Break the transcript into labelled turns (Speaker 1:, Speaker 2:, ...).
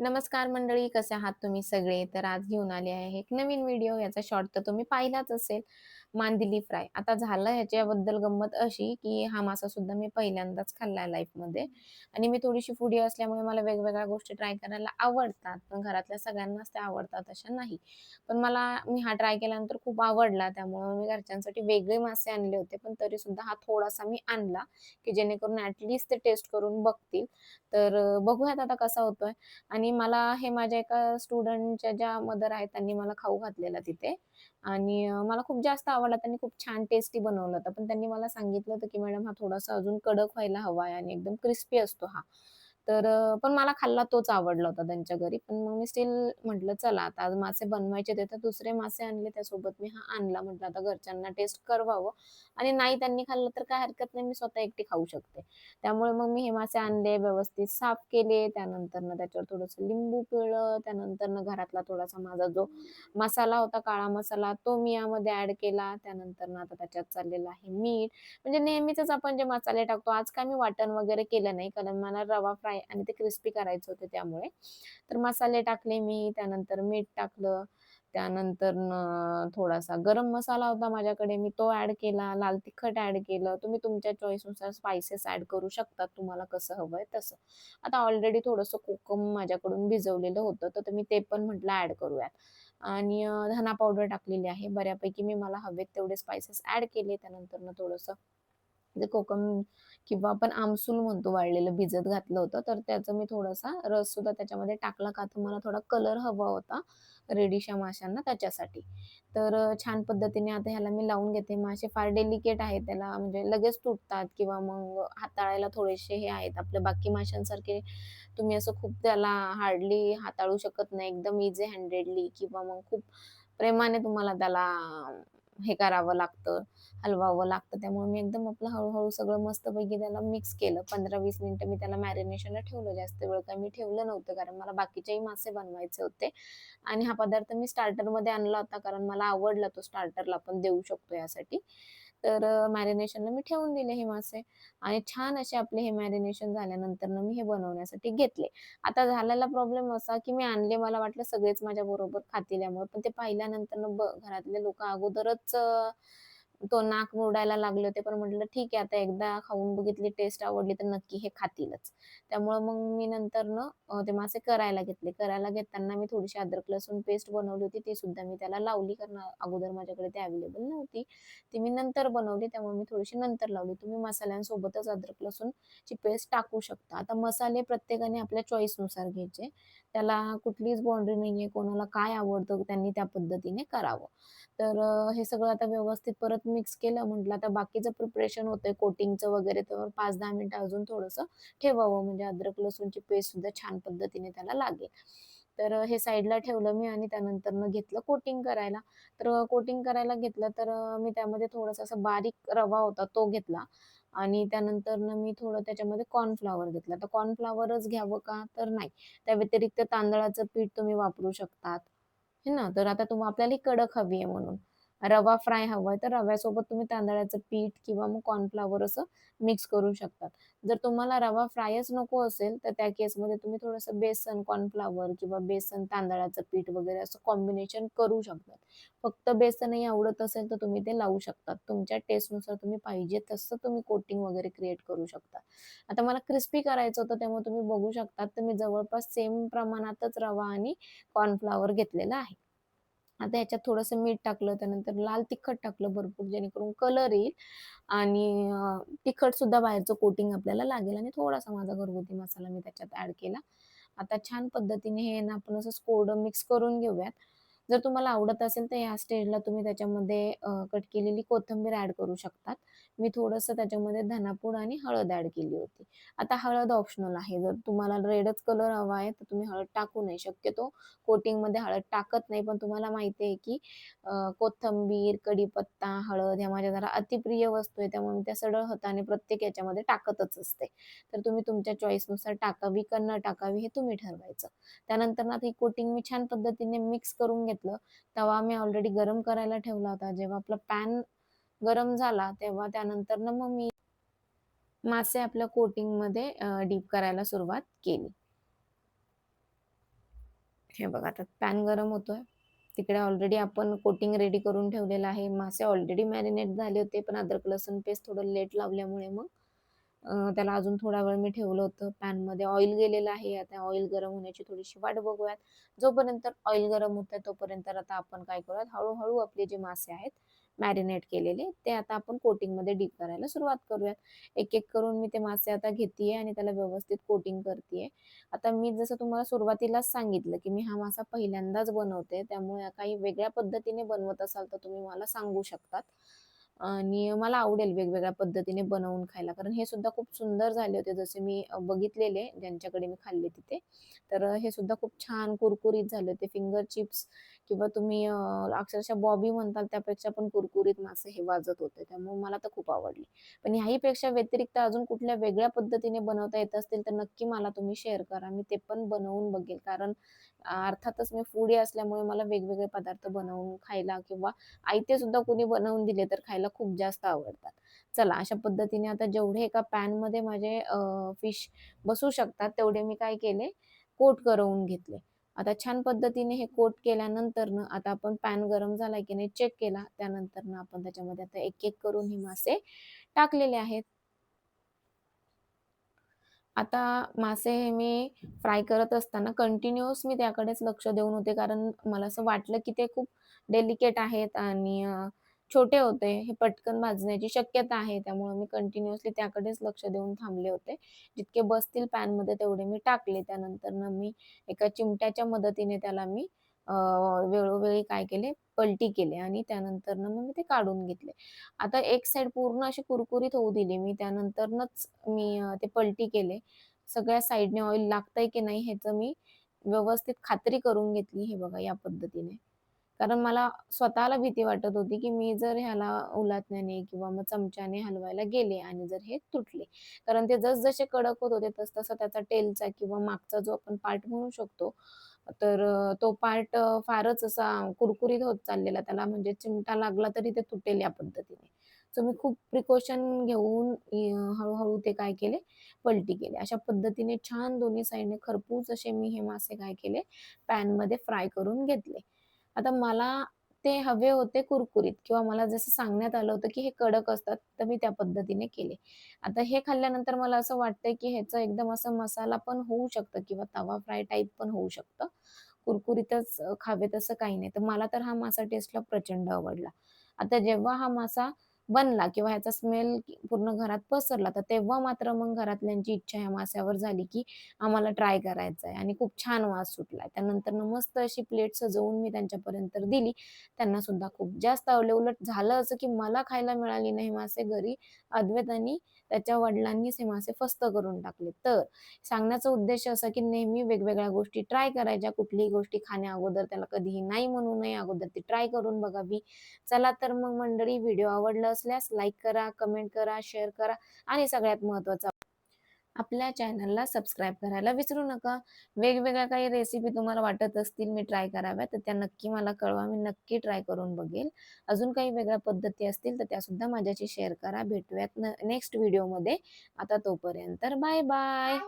Speaker 1: नमस्कार मंडळी, कसे आहात तुम्ही सगळे? तर आज घेऊन आले आहे एक नवीन व्हिडिओ. याचा शॉर्ट तर तुम्ही पाहिलाच असेल, मांदिली फ्राय. आता झालं ह्याच्याबद्दल गंमत अशी, की हा मासा सुद्धा मी पहिल्यांदाच खाल्ला लाईफ लाईफमध्ये आणि मी थोडीशी फुडी असल्यामुळे मला वेगवेगळ्या गोष्टी ट्राय करायला आवडतात. पण घरातल्या सगळ्यांनाच त्या आवडतात अशा नाही. पण मला मी हा ट्राय केल्यानंतर खूप आवडला. त्यामुळे मी घरच्यांसाठी वेगळे मासे आणले होते. पण तरी सुद्धा हा थोडासा मी आणला, की जेणेकरून ऍटलिस्ट ते टेस्ट करून बघतील. तर बघूयात आता कसा होतोय आणि मला हे माझ्या एका स्टुडंटच्या ज्या मदर आहेत त्यांनी मला खाऊ घातलेला तिथे आणि मला खूप जास्त आवडला. त्यांनी खूप छान टेस्टी बनवलं होतं. पण त्यांनी मला सांगितलं होतं, की "मॅडम हा थोडासा अजून कडक व्हायला हवा आहे आणि एकदम क्रिस्पी असतो हा." तर पण मला खाल्ला तोच आवडला होता त्यांच्या घरी. पण मग मी स्टील म्हटलं चला आता आज मासे बनवायचे ते तर दुसरे मासे आणले त्यासोबत मी हा आणला. म्हटलं आता घरच्यांना टेस्ट करवावं आणि नाही त्यांनी खाल्लं तर काय हरकत नाही, मी स्वतः एकटी खाऊ शकते. त्यामुळे मग मी हे मासे आणले, व्यवस्थित साफ केले. त्यानंतरनं त्याच्यावर थोडंसं लिंबू पिळलं. त्यानंतरनं घरातला थोडासा माझा जो मसाला होता, काळा मसाला, तो मी यामध्ये ऍड केला. त्यानंतरनं आता त्याच्यात चाललेलं आहे मीठ. म्हणजे नेहमीच आपण जे मसाले टाकतो. आज काय मी वाटण वगैरे केलं नाही, कारण मला रवा फ्राय आणि ते क्रिस्पी करायचं होतं त्यामुळे. तर मसाले टाकले मी, त्यानंतर मीठ टाकलं. त्यानंतर थोडासा गरम मसाला होता माझ्याकडे, मी तो ऍड केला. लाल तिखट ऍड केलं. तुम्ही तुमच्या चॉईसनुसार स्पायसेस ऍड करू शकता, तुम्हाला कसं हवंय तसं. आता ऑलरेडी थोडंसं कोकम माझ्याकडून भिजवलेलं होतं, तर मी ते पण म्हटलं ऍड करूयात आणि धना पावडर टाकलेली आहे. बऱ्यापैकी मी मला हवेत तेवढे स्पायसेस ऍड केले. त्यानंतर थोडंसं जे कोकम किंवा आपण आमसूल म्हणतो वाळलेलं भिजत घातलं होतं, तर त्याचा मी थोडासा रससुद्धा त्याच्यामध्ये टाकला, का तर मला थोडा कलर हवा होता रेडिश या माशांना त्याच्यासाठी. तर छान पद्धतीने आता ह्याला मी लावून घेते. मासे फार डेलिकेट आहेत, त्याला म्हणजे लगेच तुटतात किंवा मग हाताळायला थोडेसे हे आहेत. आपल्या बाकी माशांसारखे तुम्ही असं खूप त्याला हार्डली हाताळू शकत नाही. एकदम इझी हँडेडली किंवा मग खूप प्रेमाने तुम्हाला त्याला हे करावं लागतं, हलवावं लागतं. त्यामुळे मी एकदम आपलं हळूहळू सगळं मस्तपैकी त्याला मिक्स केलं. 15-20 मिनिटं मी त्याला मॅरिनेशनला ठेवलं. जास्त वेळ काही मी ठेवलं नव्हतं, कारण मला बाकीचेही मासे बनवायचे होते आणि हा पदार्थ मी स्टार्टरमध्ये आणला होता, कारण मला आवडला तो स्टार्टरला आपण देऊ शकतो यासाठी. तर मॅरिनेशनला मी ठेवून दिले हे मासे आणि छान असे आपले हे मॅरिनेशन झाल्यानंतर मी हे बनवण्यासाठी घेतले. आता झालेला प्रॉब्लेम असा, की मी आणले मला वाटलं सगळेच माझ्या बरोबर खातील यामुळे, पण ते पाहिल्यानंतर घरातले लोक अगोदरच तो नाक मुरडायला लागले होते. पण म्हटलं ठीक आहे, आता एकदा खाऊन बघितली, टेस्ट आवडली तर नक्की हे खातीलच. त्यामुळं मग मी नंतरनं अ, ते मासे करायला घेतले. करायला घेताना मी थोडीशी अद्रक लसूण पेस्ट बनवली होती, ती सुद्धा मी त्याला लावली, कारण अगोदर माझ्याकडे ती अवेलेबल नव्हती. ती मी नंतर बनवली, त्यामुळे मी थोडीशी नंतर लावली. तुम्ही मसाल्यांसोबतच अद्रक लसूणची पेस्ट टाकू शकता. आता मसाले प्रत्येकाने आपल्या चॉईसनुसार घ्यायचे. त्याला कुठलीच बाउंड्री नाहीये, कोणाला काय आवडतं त्यांनी त्या पद्धतीने करावं. तर हे सगळं आता व्यवस्थित परत मिक्स केलं. म्हटलं आता बाकीचं प्रिपरेशन होतंय कोटिंगचं वगैरे, तर 5-10 मिनिटं अजून थोडंसं ठेवावं, म्हणजे अद्रक लसूणची पेस्ट सुद्धा छान पद्धतीने त्याला लागेल. तर हे साईडला ठेवलं मी आणि त्यानंतर घेतलं कोटिंग करायला. तर कोटिंग करायला घेतलं, तर मी त्यामध्ये थोडासा असा बारीक रवा होता तो घेतला आणि त्यानंतर मी थोडं त्याच्यामध्ये कॉर्नफ्लॉवर घेतला तर कॉर्नफ्लॉवरच घ्यावं का? तर नाही. त्या व्यतिरिक्त तांदळाचं पीठ तुम्ही वापरू शकतात. हे ना, तर आता तुम्हाला आपल्याला कडक हवी आहे म्हणून. रवा फ्राय हवाय, तर रव्यासोबत तुम्ही तांदळाचं पीठ किंवा मग कॉर्नफ्लॉवर असं मिक्स करू शकतात. जर तुम्हाला रवा फ्रायच नको असेल, तर त्या केसमध्ये तुम्ही थोडंसं बेसन, कॉर्नफ्लॉवर किंवा बेसन, तांदळाचं पीठ वगैरे असं कॉम्बिनेशन करू शकतात. फक्त बेसनही आवडत असेल, तर तुम्ही ते लावू शकतात. तुमच्या टेस्टनुसार तुम्ही पाहिजे तसं तुम्ही कोटिंग वगैरे क्रिएट करू शकता. आता मला क्रिस्पी करायचं होतं, त्यामुळे तुम्ही बघू शकतात तर मी जवळपास सेम प्रमाणातच रवा आणि कॉर्नफ्लॉवर घेतलेला आहे. आता ह्याच्यात थोडंसं मीठ टाकलं, त्यानंतर लाल तिखट टाकलं भरपूर जेणेकरून कलर येईल आणि तिखट तिखटसुद्धा बाहेरचं कोटिंग आपल्याला लागेल आणि थोडासा माझा घरगुती मसाला मी त्याच्यात ॲड केला. आता छान पद्धतीने हे ना आपण असं कोरडं मिक्स करून घेऊयात. जर तुम्हाला आवडत असेल तर ह्या स्टेजला तुम्ही त्याच्यामध्ये कट केलेली कोथिंबीर ॲड करू शकतात. मी थोडंसं त्याच्यामध्ये धनापूड आणि हळद ॲड केली होती. आता हळद ऑप्शनल आहे. जर तुम्हाला रेडच कलर हवा आहे, तर तुम्ही हळद टाकू नये. शक्यतो कोटिंगमध्ये हळद टाकत नाही, पण तुम्हाला माहिती आहे की कोथिंबीर, कढीपत्ता, हळद ह्या माझ्या जरा अतिप्रिय वस्तू आहे. त्यामुळे मी त्या सरळ हाताने प्रत्येक याच्यामध्ये टाकतच असते. तर तुम्ही तुमच्या चॉईसनुसार टाकावी का न टाकावी हे तुम्ही ठरवायचं. त्यानंतर ना ही कोटिंग मी छान पद्धतीने मिक्स करून घेते घेतलं. तवा मी ऑलरेडी गरम करायला ठेवला होता. जेव्हा आपला पॅन गरम झाला, तेव्हा त्यानंतर ना मग मी मासे आपल्या कोटिंगमध्ये डीप करायला सुरुवात केली. हे बघा आता पॅन गरम होतोय. तिकडे ऑलरेडी आपण कोटिंग रेडी करून ठेवलेलं आहे. मासे ऑलरेडी मॅरिनेट झाले होते, पण अद्रक लसूण पेस्ट थोडं लेट लावल्यामुळे मग त्याला अजून थोडा वेळ मी ठेवलं होतं. पॅनमध्ये ऑइल गेलेलं आहे. आता ऑइल गरम होण्याची थोडीशी वाट बघूयात. जोपर्यंत ऑइल गरम होतंय तोपर्यंत आता आपण काय करूयात, हळूहळू आपले जे मासे आहेत मॅरिनेट केलेले, ते आता आपण कोटिंगमध्ये डीप करायला सुरुवात करूयात. एक-एक करून मी ते मासे आता घेतीये आणि त्याला व्यवस्थित कोटिंग करते आता मी जसं तुम्हाला सुरुवातीलाच सांगितलं, की मी हा मासा पहिल्यांदाच बनवते. त्यामुळे काही वेगळ्या पद्धतीने बनवत असाल तर तुम्ही मला सांगू शकतात. आणि मला आवडेल वेगवेगळ्या पद्धतीने बनवून खायला. कारण हे सुद्धा खूप सुंदर झाले होते जसे मी बघितलेले ज्यांच्याकडे मी खाल्ले तिथे. तर हे सुद्धा खूप छान कुरकुरीत झाले होते. फिंगर चिप्स किंवा तुम्ही अक्षरशः बॉबी म्हणताल त्यापेक्षा पण कुरकुरीत मासे हे वाजत होते. त्यामुळे मला तर खूप आवडले. पण ह्याहीपेक्षा व्यतिरिक्त अजून कुठल्या वेगळ्या पद्धतीने बनवता येत असतील तर नक्की मला तुम्ही शेअर करा. मी ते पण बनवून बघेल. कारण अर्थातच मी फूडी असल्यामुळे मला वेगवेगळे पदार्थ बनवून खायला किंवा आयते सुद्धा कोणी बनवून दिले तर खायला खूप जास्त आवडतात. चला अशा पद्धतीने आता जेवढे एका पॅनमध्ये माझे फिश बसू शकतात तेवढे मी काय केले, कोट करवून घेतले. आता छान पद्धतीने हे कोट केल्यानंतरनं आता आपण पॅन गरम झाला की नाही चेक केला. त्यानंतरनं आपण त्याच्यामध्ये आता एक-एक करून हे मासे टाकलेले आहेत. आता मासे हे मी फ्राय करत असताना कंटिन्यूअस मी त्याकडेच लक्ष देऊन होते. कारण मला असं वाटलं, की ते खूप डेलिकेट आहेत आणि अ, छोटे होते. हे पटकन भाजण्याची शक्यता आहे. त्यामुळे मी कंटिन्युअसली त्याकडेच लक्ष देऊन थांबले होते. जितके बसतील पॅनमध्ये तेवढे मी टाकले. त्यानंतरनं मी एका चिमट्याच्या मदतीने त्याला मी वेळोवेळी काय केले, पलटी केले आणि त्यानंतरनं मग मी ते काढून घेतले. आता एक साइड पूर्ण अशी कुरकुरीत होऊ दिली मी. त्यानंतरनच मी ते पलटी केले. सगळ्या साईडने ऑइल लागतंय की नाही ह्याचं मी व्यवस्थित खात्री करून घेतली. हे बघा या पद्धतीने. कारण मला स्वतःला भीती वाटत होती, की मी जर ह्याला उलाटण्याने किंवा मग चमच्याने हलवायला गेले आणि जर हे तुटले. कारण ते जसजसे कडक होत होते, तसतसा त्याचा टेलचा किंवा मागचा जो आपण पार्ट म्हणू शकतो, तर तो पार्ट फारच असा कुरकुरीत होत चाललेला. त्याला म्हणजे चिमटा लागला तरी ते तुटेल या पद्धतीने. सो मी खूप प्रिकॉशन घेऊन हळूहळू ते काय केले, पलटी केले. अशा पद्धतीने छान दोन्ही साईडने खरपूस असे मी हे मासे काय केले, पॅनमध्ये फ्राय करून घेतले. आता मला ते हवे होते कुरकुरीत किंवा मला जसं सांगण्यात आलं होतं, की हे कडक असतात, तर मी त्या पद्धतीने केले. आता हे खाल्ल्यानंतर मला असं वाटतंय, की ह्याचं एकदम असं मसाला पण होऊ शकतं किंवा तवा फ्राय टाईप पण होऊ शकतं. कुरकुरीतच खावे तसं काही नाही. तर मला तर हा मासा टेस्टला प्रचंड आवडला. आता जेव्हा हा मासा बनला किंवा ह्याचा स्मेल पूर्ण घरात पसरला, तर तेव्हा मात्र मग घरातल्यांची इच्छा या माश्यावर झाली, की आम्हाला ट्राय करायचा आहे आणि खूप छान वास सुटला. त्यानंतर मस्त अशी प्लेट सजवून मी त्यांच्यापर्यंत दिली. त्यांना सुद्धा खूप जास्त आवडले. उलट झालं असं, की मला खायला मिळाली नाही मासे घरी अद्वैत आणि त्याच्या वडिलांनी हे मासे फस्त करून टाकले. तर सांगण्याचा उद्देश असा, की नेहमी वेगवेगळ्या गोष्टी ट्राय करायच्या. कुठलीही गोष्टी खाण्याअगोदर त्याला कधीही नाही म्हणू नये. अगोदर ती ट्राय करून बघावी. चला तर मग मंडळी व्हिडिओ आवडला असल्यास लाईक करा, कमेंट करा, शेअर करा आणि सगळ्यात महत्त्वाचा आपल्या चॅनलला सबस्क्राईब करायला विसरू नका. वेगवेगळ्या काही रेसिपी तुम्हाला वाटत असतील मी ट्राय कराव्या, तर त्या नक्की मला कळवा. मी नक्की ट्राय करून बघेल. अजून काही वेगळ्या पद्धती असतील तर त्यासुद्धा माझ्याशी शेअर करा. भेटूयात नेक्स्ट व्हिडिओमध्ये. आता तोपर्यंत बाय बाय.